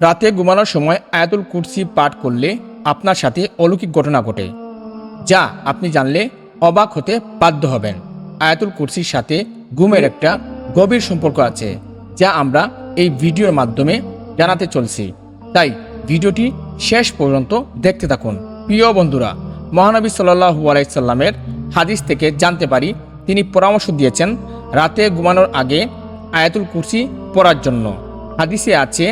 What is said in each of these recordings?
রাতে ঘুমানোর সময় আয়াতুল কুরসি পাঠ করলে আপনার সাথে অলৌকিক ঘটনা ঘটে, যা আপনি জানলে অবাক হতে বাধ্য হবেন। আয়াতুল কুরসির সাথে ঘুমের একটা গভীর সম্পর্ক আছে, যা আমরা এই ভিডিওর মাধ্যমে জানাতে চলছি। তাই ভিডিওটি শেষ পর্যন্ত দেখতে থাকুন। প্রিয় বন্ধুরা, মহানবী সাল্লাহু আলাইসাল্লামের হাদিস থেকে জানতে পারি, তিনি পরামর্শ দিয়েছেন রাতে ঘুমানোর আগে আয়াতুল কুরসি পড়ার জন্য। হাদিসে আছে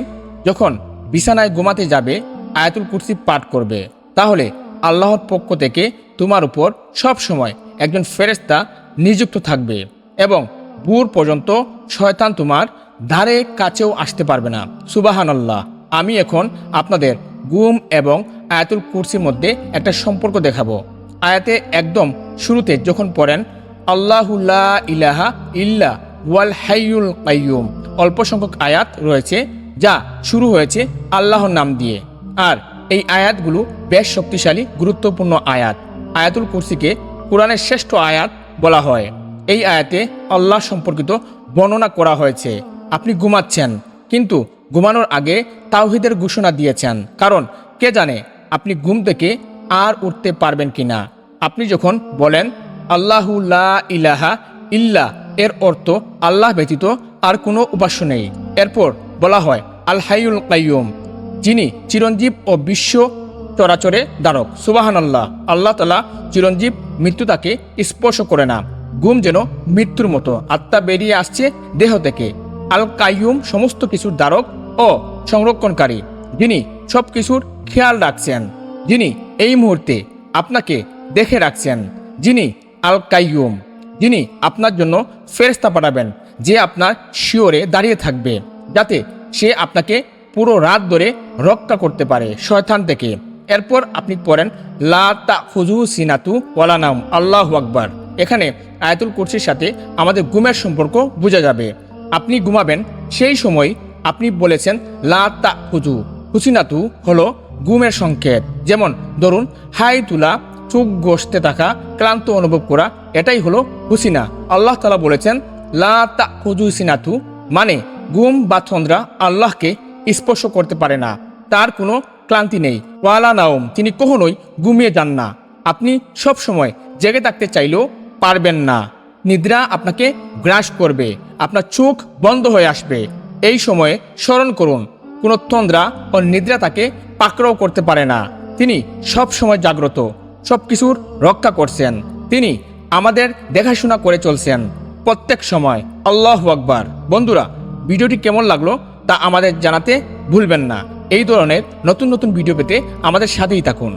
যখন বিছানায় ঘুমাতে যাবে, আয়াতুল কুরসি পাঠ করবে। তাহলে আল্লাহর পক্ষ থেকে তোমার উপর সব সময় একজন ফেরেস্তা নিযুক্ত থাকবে এবং ভোর পর্যন্ত শয়তান তোমার ধারে কাছেও আসতে পারবে না। সুবাহান আল্লাহ আমি এখন আপনাদের গুম এবং আয়াতুল কুরসির মধ্যে একটা সম্পর্ক দেখাবো। আয়াতে একদম শুরুতে যখন পড়েন আল্লাহুল্লাহ ইলাহা ইল্লা ওয়াল হাইয়ুল কাইয়ুম, অল্প সংখ্যক আয়াত রয়েছে যা শুরু হয়েছে আল্লাহর নাম দিয়ে। আর এই আয়াতগুলো বেশ শক্তিশালী, গুরুত্বপূর্ণ আয়াত। আয়াতুল কুরসিকে কোরআনের শ্রেষ্ঠ আয়াত বলা হয়। এই আয়াতে আল্লাহ সম্পর্কিত বর্ণনা করা হয়েছে। আপনি ঘুমাচ্ছেন, কিন্তু ঘুমানোর আগে তাওহিদের ঘোষণা দিয়েছেন। কারণ কে জানে আপনি ঘুম থেকে আর উঠতে পারবেন কিনা। আপনি যখন বলেন, আল্লাহু লা ইলাহা ইল্লা এর অর্থ আল্লাহ ব্যতীত আর কোনো উপাস্য নেই। এরপর বলা হয় আল হাইউল কাইয়ুম, যিনি চিরঞ্জীব ও বিশ্ব চরাচরে দ্বারক। সুবাহান আল্লাহ আল্লাহ তালা চিরঞ্জীব মৃত্যু তাকে স্পর্শ করে না। ঘুম যেন মৃত্যুর মতো। আত্মা বেরিয়ে আসছে দেহ থেকে। আল কাইয়ুম সমস্ত কিছুর দ্বারক ও সংরক্ষণকারী, যিনি সব কিছুর খেয়াল রাখছেন, যিনি এই মুহূর্তে আপনাকে দেখে রাখছেন, যিনি আল কাইয়ুম যিনি আপনার জন্য ফেরস্তা পাঠাবেন, যে আপনার শিওরে দাঁড়িয়ে থাকবে, যাতে সে আপনাকে পুরো রাত ধরে রক্ষা করতে পারে শয়তান থেকে। এরপর আপনি পড়েন, লা তা হুজু সিনাতু ওয়ালা নাম আল্লাহ আকবার। এখানে আয়াতুল কুরসির সাথে আমাদের ঘুমের সম্পর্ক বোঝা যাবে। আপনি ঘুমাবেন, সেই সময় আপনি বলেছেন, লা তা হুজু হুসিনাতু হলো ঘুমের সংকেত। যেমন, ধরুন, হাই তুলা, চোখ ঘষতে থাকা, ক্লান্ত অনুভব করা, এটাই হলো হুসিনা। আল্লাহ তালা বলেছেন, লা তা হুজু সিনাতু। মানে ঘুম বা থন্দ্রা আল্লাহকে স্পর্শ করতে পারে না। তার কোনো ক্লান্তি নেই। ওয়ালা নাওম, তিনি কখনোই ঘুমিয়ে যান না। আপনি সব সময় জেগে থাকতে চাইলেও পারবেন না। নিদ্রা আপনাকে গ্রাস করবে। আপনার চোখ বন্ধ হয়ে আসবে। এই সময়ে স্মরণ করুন, কোনো তন্দ্রা ও নিদ্রা তাকে পাকড়াও করতে পারে না। তিনি সব সময় জাগ্রত, সব কিছুর রক্ষা করছেন। তিনি আমাদের দেখাশোনা করে চলছেন। প্রত্যেক সময় আল্লাহ আকবার। বন্ধুরা ভিডিওটি কেমন লাগল তা আমাদের জানাতে ভুলবেন না। এই ধরনের নতুন নতুন ভিডিও পেতে আমাদের সাথেই থাকুন।